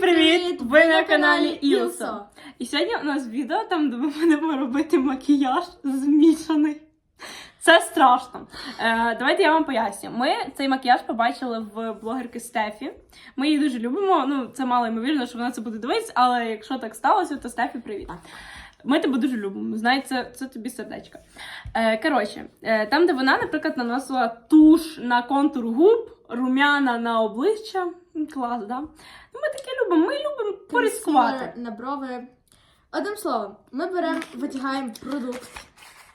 привіт! Ви на каналі Ілсо. І сьогодні у нас відео там, де ми будемо робити макіяж змішаний. Це страшно. Е, давайте я вам поясню. Ми цей макіяж побачили в блогерки Стефі. Ми її дуже любимо. Ну, це мало ймовірно, що вона це буде дивитися, але якщо так сталося, то Стефі привіт. Ми тебе дуже любимо. Знай, це, це тобі сердечко. Е, коротше, е, там, де вона, наприклад, наносила туш на контур губ, рум'яна на обличчя. Клас, да? Ну, ми таке любимо. Ми любимо порискувати. На брови. Одним словом, ми беремо, витягаємо продукт.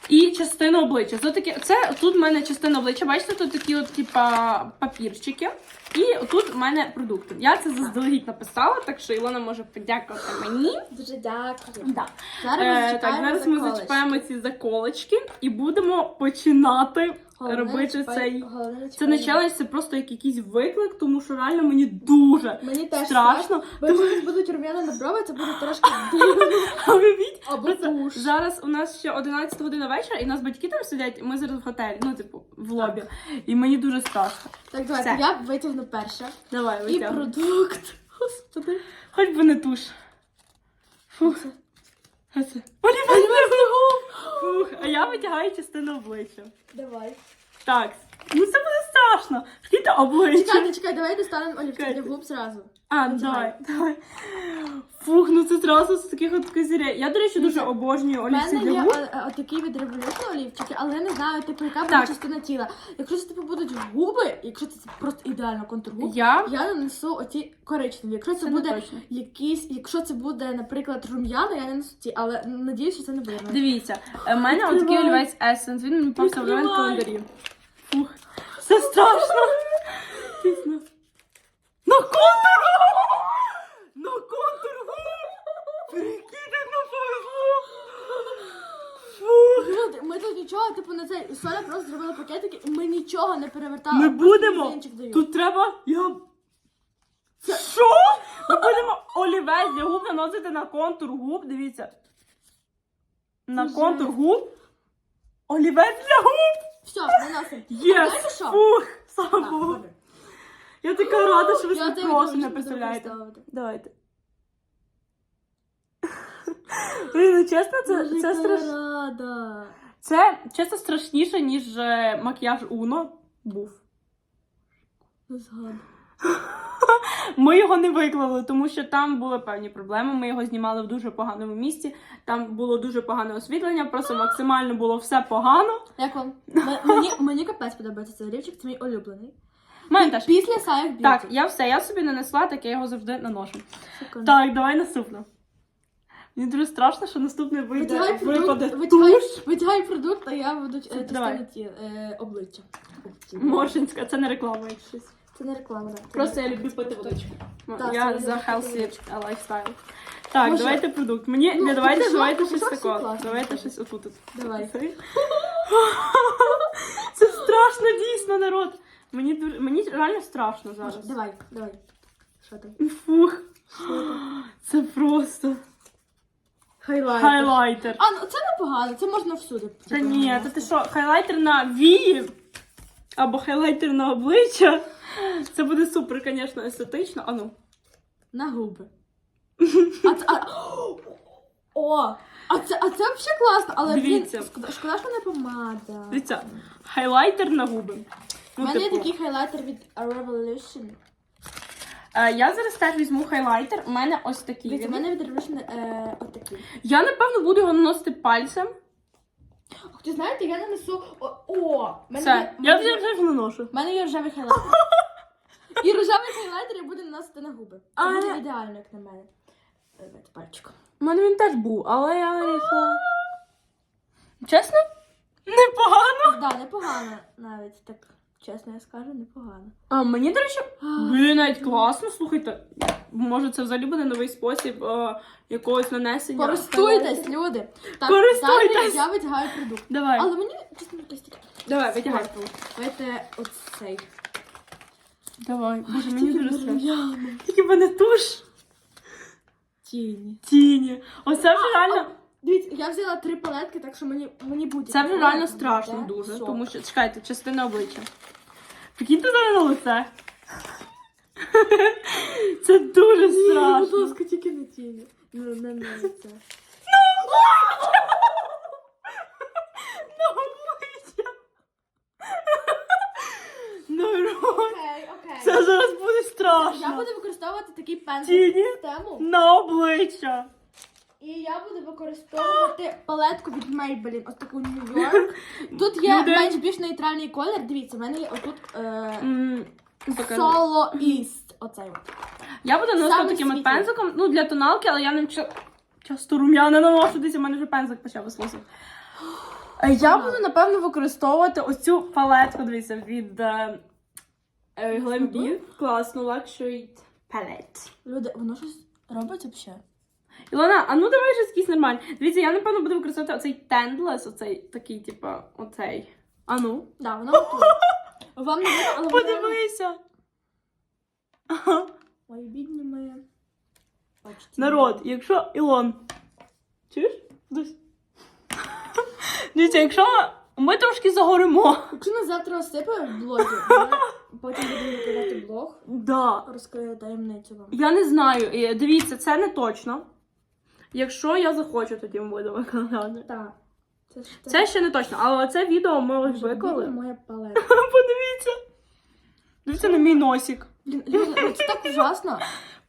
І частину обличчя. Це, таке, це тут в мене частина обличчя. Бачите, тут такі от типа папірчики. І тут в мене продукти. Я це заздалегідь написала, так що Ілона може подякувати мені. Дуже дякую. Да. Зараз ми Е, так, зараз ми зачіпаємо ці заколочки і будемо починати Головне, робити зачіпай- цей. головне, Це зачіпай. не челендж, це просто як якийсь виклик, тому що реально мені дуже Мені теж страшно. Бо якщо у будуть рум'яна на брови, це буде трошки дивно. А уявіть, Або Просто туш. Зараз у нас ще 11 година вечора, і у нас батьки там сидять. Ми зараз в готелі, ну типу в лобі. І мені дуже страшно. Так, давайте, Все. я витягну перше. Давай, І витягуй. продукт. Господи. Хоч би не туш. Фух. Це. Олівець Фух. А я витягаю частину обличчя. Давай. Так. Ну це буде страшно. Скільки обличчя. Чекайте, чекайте, давай достанемо олівці для губ зразу. А, давай, давай. Фух, ну це зразу з таких от козірей. Я, до речі, дуже обожнюю У олівці мене для є губ. е, е, отакі від революції олівчики, але я не знаю, типу, яка буде Так. частина тіла. Якщо це типу будуть губи, якщо це просто ідеально контур губ, Я я нанесу оті коричневі. Якщо це, Це не буде точно. якісь, якщо це буде, наприклад, рум'яна, я нанесу ті, але надіюсь, що це не буде. Дивіться, е, в мене от такий Відкривай. олівець Essence, він мені просто в Відкривай. календарі. Фух, це страшно. Тісно. На контур! На контур! Прикинь, як нам повезло! Люди, ми тут нічого, типу, на цей Соля просто зробила пакетики, і ми нічого не перевертали. Ми просто будемо. Тут треба. Я. Що? Ми будемо олівець для губ наносити на контур губ. Дивіться. На Це контур жесть. губ. Олівець для губ. Все, наносимо. Знаєте що? Фух! Слава Так, Богу. добре. Я така рада, що ви Я собі тебе просто не представляєте. Давайте. Блін, ну чесно, це, це, страш... рада. це чесно страшніше, ніж е, макіяж Уно був. Не згадую. Ми його не виклали, тому що там були певні проблеми. Ми його знімали в дуже поганому місці. Там було дуже погане освітлення, просто максимально було все погано. Як вам? М- Мені, мені капець подобається цей олівчик, це мій улюблений. Теж. Після Саяк Б'юті. Так, я все, я собі нанесла, так я його завжди наношу. Шикарно. Так, давай наступно. Мені дуже страшно, що наступне вийде Витягай випаде продукт, витягай, туш. витягай продукт, а я буду е, Давай. е, обличчя. Моршинська, це не реклама, якщо щось. Це не реклама, так. Просто я люблю пити водичку. Так, я це за healthy lifestyle. Так, Може- давайте продукт. Мені Ну, не давайте, покажи, давайте покажи, щось все такого. класно. Давайте щось отут. Давай. Це страшно дійсно, народ. Мені дуже мені реально страшно зараз. Давай, давай. Що там? Фух. Це просто Хайлайтер. хайлайтер. А, ну це непогано, це можна всюди. Та типу, ні, нанести. та ти що, хайлайтер на вії або хайлайтер на обличчя. Це буде супер, звісно, естетично. А ну. На губи. А це, а... О! А це, а це взагалі класно, але Дивіться. блін, шкода, шкода, що не помада. Дивіться, хайлайтер на губи. У Ну, мене є типу, такий хайлайтер від Revolution. е, я зараз теж візьму хайлайтер. У мене ось такий. Дивіться, у мене від Revolution е, отакий. Я напевно буду його наносити пальцем. Хто знаєте, я нанесу. О! о мене Все, є- я мене вже вже наношу. в мене є рожевий хайлайтер. І рожевий хайлайтер я буду наносити на губи. Це буде я- ідеально, як на мене. Давайте пальчиком. У мене він теж був, але я вирішила. Чесно? Непогано. Так, да, непогано навіть, так чесно я скажу, непогано. А мені, до речі, блін, навіть класно, слухайте. Може, це взагалі буде новий спосіб е, якогось нанесення. Користуйтесь, люди! Так, Користуйтесь! далі я витягаю продукт. Давай, Але мені чесно таке. давай, витягай. Давайте оцей. Давай, боже, мені дуже страшно. Тільки мене туш. Тіні. Тіні. Оце вже реально. Дивіться, я взяла три палетки, так що мені, мені буде. Це вже реально страшно дуже. Тому що, чекайте, частина обличчя. Прикиньте зараз на лице. Це дуже Ні, страшно. Будь ласка, тільки на тіні. Ну, не на це. На обличчя. Народ. Окей, окей. Це зараз буде страшно. Я буду використовувати такий пензель Тіні систему. на обличчя. І я буду використовувати палетку від Maybelline, ось таку New York. Тут є Люди. менш більш нейтральний колір. Дивіться, в мене є отут е, покажи. Solo East. Оцей от. Я буду наносити Саме таким от світлий. пензиком, ну для тоналки, але я ним ча- часто рум'яна наношу, десь у мене вже пензик почав вислосити. Я буду, напевно, використовувати оцю палетку, дивіться, від е, е, Glambi. Класну Luxury Palette. Люди, воно щось робить взагалі? Ілона, а ну давай щось якийсь нормальний. Дивіться, я напевно буду використовувати оцей Tendless, оцей такий, типа, оцей. А ну. Да, воно готує. Вам не видно, але. Подивися. Ага. Ой, бідні ми. Бачите. Народ, якщо Ілон. Чуєш? Десь. Дивіться, якщо ми трошки загоримо. Якщо нас завтра осипає в блогі, ми потім будемо викладати блог, Да. розкрию таємницю вам. Я не знаю. Дивіться, це не точно. Якщо я захочу, тоді ми будемо викладати. Так. Це, ж Це ще не точно, але це відео ми ось Боже, виклали. бідна моя палетка. Подивіться. Дивіться на мій носик. Блін, Люда, ну це так ужасно.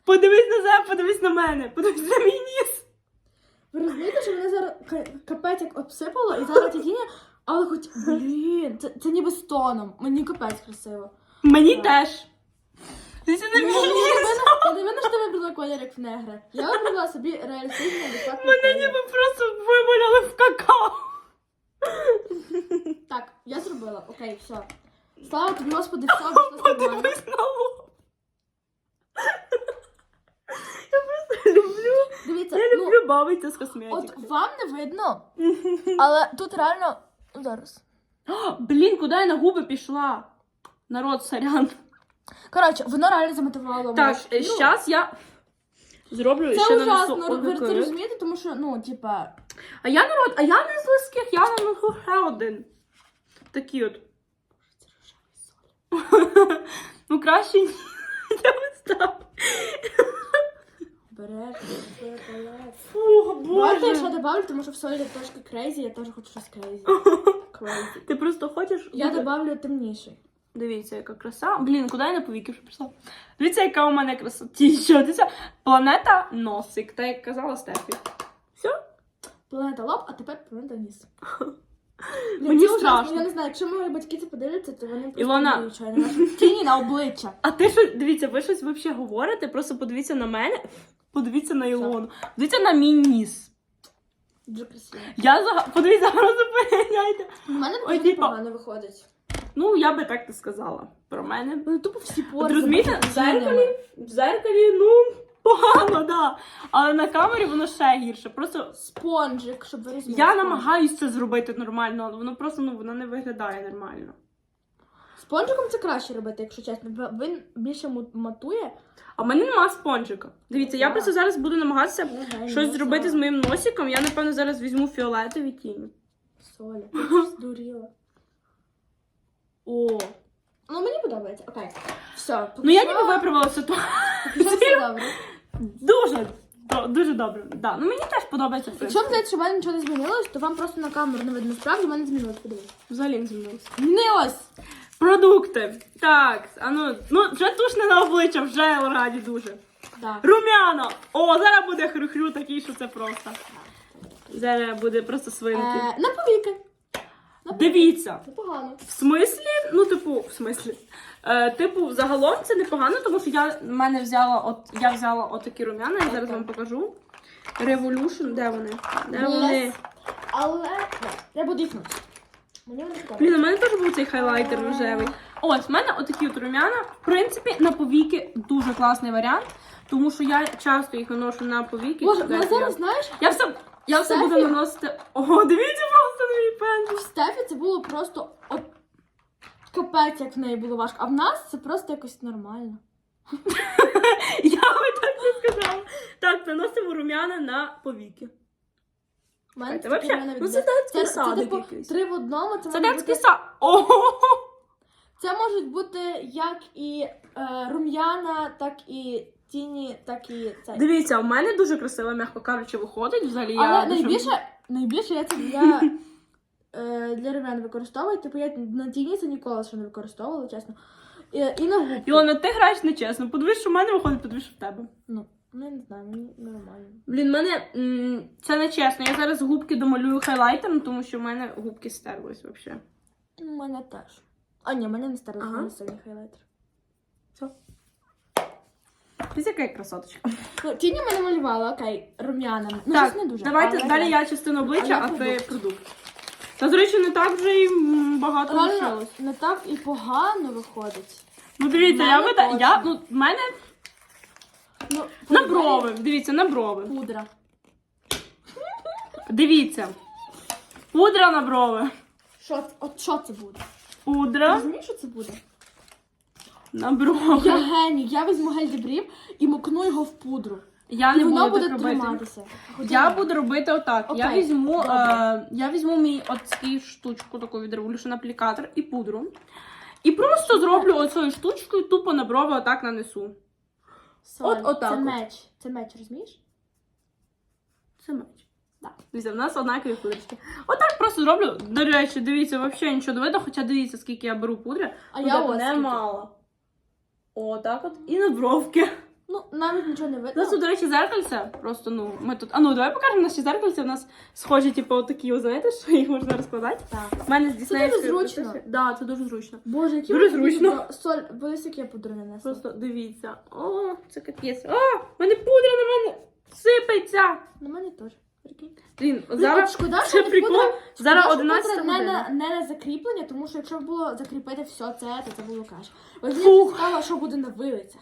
Подивись на себе, подивись на мене, подивись на мій ніс. Ви розумієте, що мене зараз ка- капець як обсипало, і зараз тіні, але хоч, блін, це, це ніби з тоном. Мені капець красиво. Мені Так. теж. Я мій не ніс. я не винна, що ти вибрала колір як в негри. Я вибрала собі реалістичний адекватний Мене ніби просто вималяли в какао. Так, я зробила. Окей, все. Слава тобі, Господи, все обійшлося нормально. Подивись на лоб. Я просто люблю. Дивіться, Я ну, люблю бавитися з косметикою. от вам не видно, але тут реально. Ну, зараз. Блін, куди я на губи пішла? Народ, сорян. Коротше, воно реально замотивувало Так, шкіру. зараз я зроблю Це ще нанесу ужасно, ви це одну розумієте, тому що, ну, типа, А я народ, а я не з близьких, я нанесу ще один. Такі от. ну краще ні. Я вистав. береш, береш, береш. Фу, Давайте я ще боже. добавлю, тому що в солі трошки крейзі, я теж хочу щось крейзі. Крейзі. Ти просто хочеш. Я бути- добавлю темніший. Дивіться, яка краса. Блін, куди я на повіки вже пішла? Дивіться, яка у мене краса. Ті, що дивіться. Планета носик, так як казала Стефі. Все? Планета лоб, а тепер планета ніс. Мені страшно. Я не знаю, якщо мої батьки це подивляться, то вони просто Ілона. на тіні на обличчя. А ти що, дивіться, ви щось взагалі говорите? Просто подивіться на мене, подивіться на Ілону, подивіться на мій ніс. Дуже красиво. Я за подивіться, зараз. У мене дуже погано виходить. Ну, я би так не сказала про мене. Ну, тупо всі. От розумієте, в зеркалі, в зеркалі, ну, погано, да. Але на камері воно ще гірше. Просто Спонжик, щоб ви розуміли. я спонжик. намагаюся це зробити нормально, але воно просто ну, воно не виглядає нормально. Спонжиком це краще робити, якщо чесно. Бо Він більше му- матує. А в мене нема спонжика. Дивіться, я просто зараз буду намагатися Ага, щось ну, зробити з моїм носиком. Я, напевно, зараз візьму фіолетові тіні. Соля. Ти ж здуріла. О, Ну, мені подобається. Окей. Все. ну я ніби виправила ситуацію. Все добре. Дуже, до- дуже добре. Да. Ну мені теж подобається. в Якщо принципі. здається, що в мене нічого не змінилось, то вам просто на камеру не видно. Справді в мене змінилось, подивись. Взагалі не змінилося. Змінилось! Продукти. Так, а ну, ну вже туш не на обличчя, вже раді дуже. Да. Румяна! О, зараз буде хрю-хрю такий, що це просто. Зараз буде просто свинки. Е, на повіки. Повіки. Дивіться. Непогано. В смислі, ну, типу, в смислі. Е, типу, загалом це непогано, тому що я в мене взяла от я взяла отакі рум'яна, я зараз вам покажу. Revolution, де вони? Де Yes. вони? Але треба дихнути. Мені Блін, у мене теж був цей хайлайтер рожевий. Ось, в мене отакі от рум'яна. В принципі, на повіки дуже класний варіант, тому що я часто їх наношу на повіки. Боже, Чекайте, мене зараз, знаєш, Я все, я все буду Стефі? наносити. Ого, дивіться просто на мій пензель. в Стефі це було просто от капець, як в неї було важко. А в нас це просто якось нормально. Я би так не сказала. Так, наносимо рум'яна на повіки. У мене Це таке вообще, реально ну це датський це, це, садик типу, якийсь. три в одному. Це, Це може датський сад. Ого! це можуть бути як і е, рум'яна, так і тіні, так і цей. Дивіться, у мене дуже красиво, м'яко кажучи, виходить. Взагалі Але я дуже- найбільше, найбільше я це для, е, для румян використовую. Типу я на тіні це ніколи ще не використовувала, чесно. І, і на губки. Ілона, ти граєш нечесно. Подивись, що в мене виходить, подивись, що в тебе. Ну, ну, я не знаю, мені нормально. Блін, мене м, це не чесно. Я зараз губки домалюю хайлайтером, тому що в мене губки стерлись взагалі. У мене теж. А ні, в мене не старий, Ага. сильний хайлайтер. Ти яка красоточка. Ну, тіні мене малювала, окей, румяним. Ну, так, щось не дуже. давайте але далі я частину обличчя, А а, ти продукт. продукт. Та, до речі, не так вже й м, багато Реально, лишилось. не так і погано виходить. Ну дивіться, я мене вида. Я, ну, в мене Ну, на брови. Дивіться, на брови. Пудра. Дивіться. Пудра на брови. Що, це- от що це буде? Ти Пудра розумієш, що це буде? На брови. Я геній, я візьму гель для брів і макну його в пудру. Я і не воно буду буде так робити. триматися. Я буду робити отак. Я Окей, візьму, добре. е, я візьму мій оцей штучку таку від Revolution аплікатор і пудру. І просто зроблю оцею штучкою, тупо на брови отак нанесу. Соль. от- отак Це от. меч. Це меч, розумієш? Це меч. Да. Дивіться, в нас однакові пудрочки. Отак просто зроблю. До речі, дивіться, взагалі нічого не видно, хоча дивіться, скільки я беру пудри. А Ну, я так, ось скільки. немало. О, так от. І на бровки. Ну, навіть нічого не У нас тут, до речі, зеркальце. Просто, ну, ми тут. А ну, давай покажемо наші зеркальця. У нас схожі, типу, отакі, ви знаєте, що їх можна розкладати. Так. У мене з Діснеївської дуже зручно. принцеси. Да, це дуже зручно. Боже, які Дуже вони зручно. Соль, боюсь, як я пудру не несла. Просто дивіться. О, це капець. О, в мене пудра на мене сипеться. На мене теж. Прикинь. Блін, Блін, зараз шкода, це що прикол. пудра, Зараз 11 пудра не на, не на закріплення, тому що якщо б було закріпити все це, то це було краще. Ось мені цікаво, що буде на вилицях.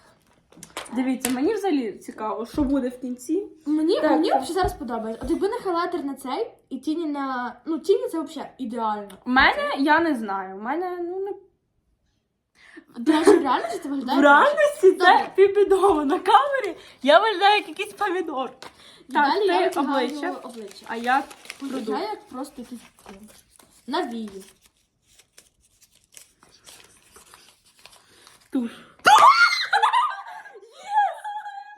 Дивіться, мені взагалі цікаво, що буде в кінці. Мені, Так. мені взагалі зараз подобається. От якби не хайлайтер на цей і тіні на. Ну, тіні це взагалі ідеально. У мене я не знаю. У мене ну не До речі, в реальності це виглядає. в реальності це Добре. півбідово на камері. Я виглядаю як якийсь помідор. Краще. Далі Так, я ти витягаю обличчя. обличчя. А я продукт. як просто якийсь крем. Навію. Туш.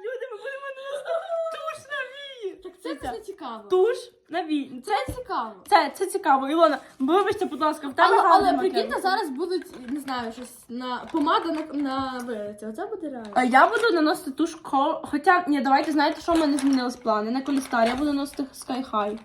Люди, ми будемо наносити туш на це Дивіться, цікаво. Туш на вії. Це, Це цікаво. це, це цікаво. Ілона, вибачте, будь ласка, в тебе Але, але прикиньте, зараз будуть, не знаю, щось на помада на, на вилиці. Оце буде реально. А Я буду наносити туш ко... Хоча, ні, давайте знаєте, що в мене змінились плани. Не колістар, я буду наносити Sky High.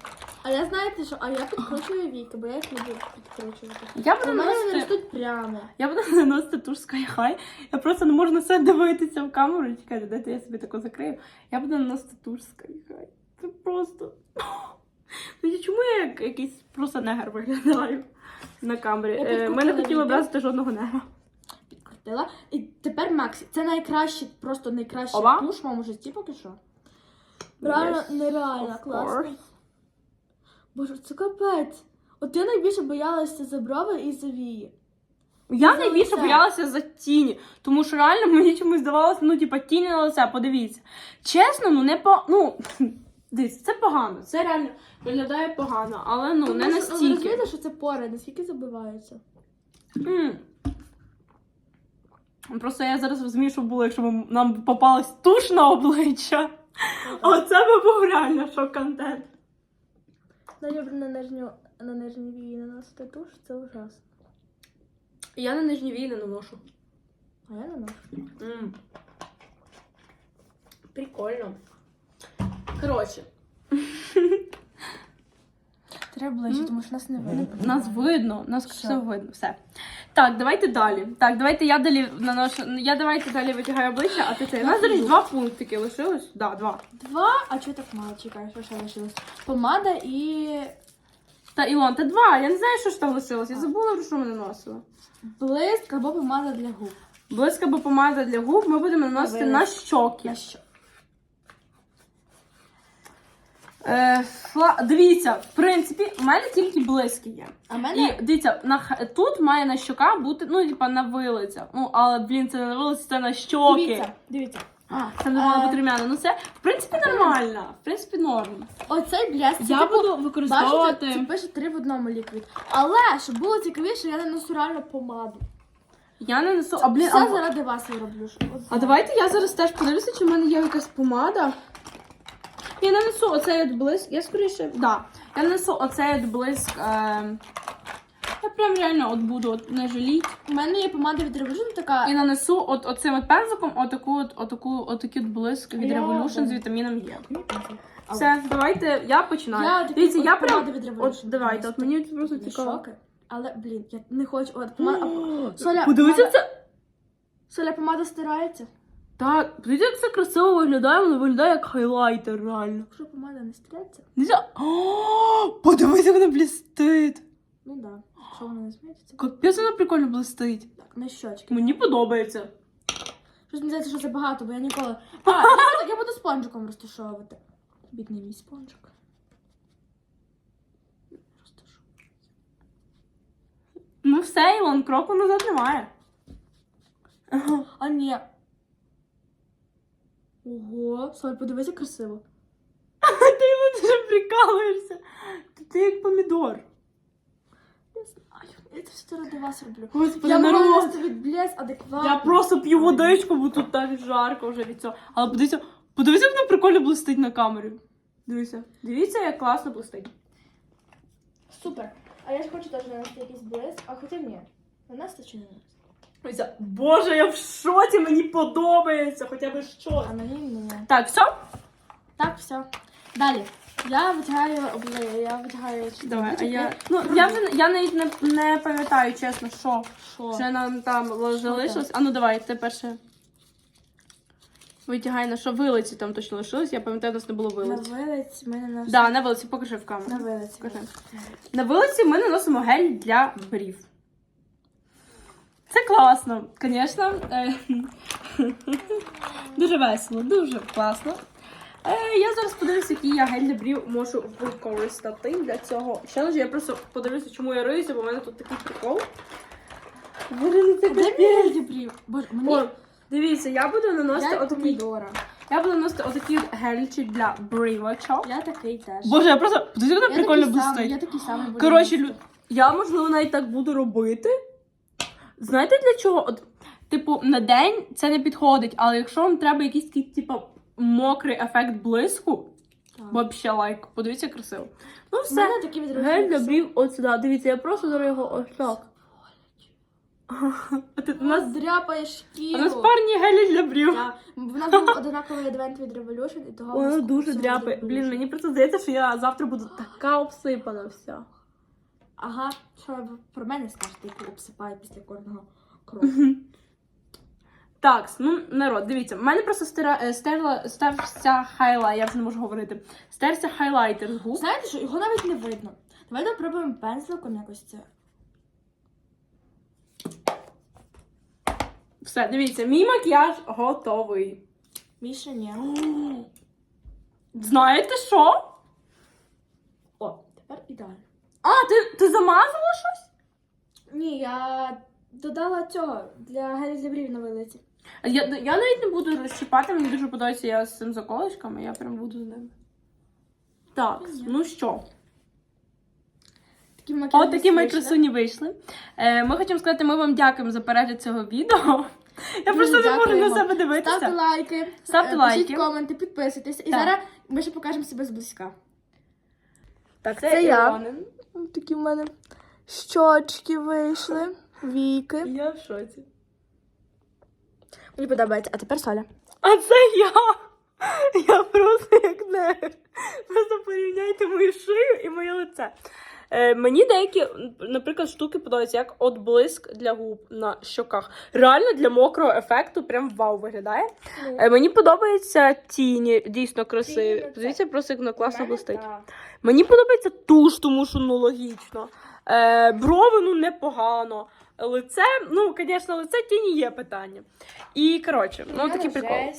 А я знаєте що? А я підкручую віки, бо я їх буду підкручувати. Я У буду мене вони наносити, ростуть прямо. я буду наносити туш Sky High. Я просто не можу на це дивитися в камеру. Чекайте, дайте я собі тако закрию. Я буду наносити туш Sky High. Це просто. Ну чому я як якийсь просто негр виглядаю на камері? Е, Ми не хотіли образити жодного негра. Підкрутила. І тепер Максі. Це найкращий, просто найкращий Оба? туш в моєму житті поки що. Реально, Yes, нереально, класно. Боже, це капець. От я найбільше боялася за брови і за вії. Я За найбільше лице. боялася за тіні, тому що реально мені чомусь здавалося, ну, типа, тіні на лице, подивіться. Чесно, ну не по. Ну, дивіться, це погано. Це реально виглядає погано, але ну не Тому Ви настільки. розумієте, що це пори, наскільки забиваються? М. Просто я зараз розумію, що було, якщо б нам попалась туш на обличчя. Оце би був реально шок-контент. Я люблю на нижню, на нижній вії наносити туш, це ужасно. Я на нижній вії не наношу. А я наношу. М. Прикольно. Коротше, Треба ближче, тому що нас не видно. Нас видно, нас Все. все видно. Все. Так, давайте далі. Так, давайте я далі наношу. Я давайте далі витягаю обличчя, а ти це. У нас зараз два пунктики лишилось. Да, два. Два, а чого так мало? Чекай, що ще лишилось? Помада і Та Ілон, та два. Я не знаю, що ж там лишилось. Я забула, що ми наносили. блиск або помада для губ. Близька або помада для губ ми будемо наносити на щоки. На що? Е, фла... Дивіться, в принципі, у мене тільки блиски є. А мене І дивіться, на х- тут має на щока бути, ну, типа на вилиця. Ну, але, блін, це не на вилиці, це на щоки. дивіться, дивіться. А, Це не мало Е. бути румяна. Ну це, в принципі, нормально. В принципі, норм. Оцей блеск. це, Я типу, буду Бачите, використовувати. це пише три в одному ліквід. Але щоб було цікавіше, я наношу реально помаду. Я не нанесу. А блін, Все а, заради вас я роблю. От а давайте я зараз теж подивлюся, чи в мене є якась помада. Я нанесу оцей от блиск. Я скоріше. Да. Я нанесу оцей от блиск. Е... Я прям реально от буду от не жаліть. У мене є помада від Revolution така. І нанесу от оцим от пензиком отаку от, отаку, отакий от блиск від Я- Revolution з вітаміном Е. Все, давайте я починаю. Я такі Дивіться, от я прям. від Revolution От давайте, от мені просто Не цікаво. шоки. Але, блін, я не хочу. От помада. Соля, Подивіться помада- це. Соля, помада стирається. Так, подивіться, як це красиво виглядає, воно виглядає як хайлайтер, реально. Якщо помада не стирається, Дивіться. О, як вона блістить. ну да. Якщо вона не зміється. Капець вона прикольно блистить. Так, на щочки. Мені подобається. Щось мені здається, що це багато, бо я ніколи. А, я, буду- я буду спонжиком розташовувати. Бідний мій спонжик. Ну все, Ілон, кроку назад немає. А ні. Ого, Соль, подивись, як красиво. Ти Ілон дуже прикалуєшся. Ти, як помідор. Я знаю, це все ради вас роблю. Господи, Я народ. ставити блеск адекватно. Я просто п'ю водичку, бо тут так жарко вже від цього. Але подивіться, подивіться, як вона прикольно блистить на камері. Дивіться. Дивіться, як класно блистить. Супер. А я ж хочу теж нанести якийсь блеск, а хоча ні. Нанести чи не нанести? Дивіться, Боже, я в шоці, мені подобається, хоча б щось. А мені ні. Так, все? Так, все. Далі. Я витягаю обле, я витягаю Давай, а я. Ну, я вже я навіть не, не пам'ятаю, чесно, що. Що? Що нам там залишилось. А ну давай, ти перше. Витягай на що вилиці там точно лишилось. Я пам'ятаю, у нас не було На вилиць. вилиць мене на Да, на вилиці, покажи в камеру. на вилиць. Покажи. На вилиці ми наносимо гель для брів. Це класно, звісно. Е, Дуже весело, дуже класно. Е, Я зараз подивлюся, який я гель для брів можу використати для цього. Ще я просто подивлюся, чому я риюся, бо в мене тут такий прикол. Дібрів? Боже, мені дивіться, я буду наносити отакий. Я буду наносити отакий от гельчик для брівачок. Я такий теж. Боже, я просто подивіться, вона прикольно блистить. я такий самий буду Коротше, я можливо навіть так буду робити. Знаєте для чого? От, типу, на день це не підходить, але якщо вам треба якийсь такий, типу, мокрий ефект блиску, вообще лайк. Подивіться красиво. Ну все. мене такі. Гель для брів от сюди. Дивіться, я просто зараз його ось так. А ти- У нас дряпає у нас парні гелі для брів. Так. В нас був одинаковий адвент від Revolution, і того Воно дуже дряпає. Блін, мені просто здається, що я завтра буду така обсипана вся. Ага, що ви про мене скажете, який обсипає після кожного кроку. Так, ну народ, дивіться, в мене просто стира, е, стерла, стався хайлайт, я вже не можу говорити. Стерся хайлайтер з губ. Знаєте що, його навіть не видно. Давайте спробуємо пензликом якось це. Все, дивіться, мій макіяж готовий. Міша, ні. Знаєте що? О, тепер ідеально. А, ти, ти замазала щось? Ні, я додала цього для гелі для брів на вилиці. Я, я навіть не буду розчіпати, мені дуже подобається я з цим заколочками, я прям буду з ними. Так, ну що? Такі макіяжі От такі ми красуні вийшли. Е, ми хочемо сказати, ми вам дякуємо за перегляд цього відео. Я Дуже просто не можу на дякуємо. себе дивитися. Ставте лайки, Ставте е, лайки. пишіть коменти, підписуйтесь. І Так. зараз ми ще покажемо себе зблизька. Так, це я. Ілонин. Такі в мене щочки вийшли, віки. Я в шоці. Мені подобається. А тепер Соля. А це я! Я просто як не. Просто порівняйте мою шию і моє лице. Е, мені деякі, наприклад, штуки подобаються, як от блиск для губ на щоках. Реально для мокрого ефекту прям вау виглядає. Е, мені подобаються тіні, дійсно красиві. Тіні, це- Дивіться, просто як воно класно блистить. Мені подобається туш, тому що ну логічно. Е, брови ну непогано. Лице, ну, звісно, лице тіні є питання. І коротше, ну такий прикол.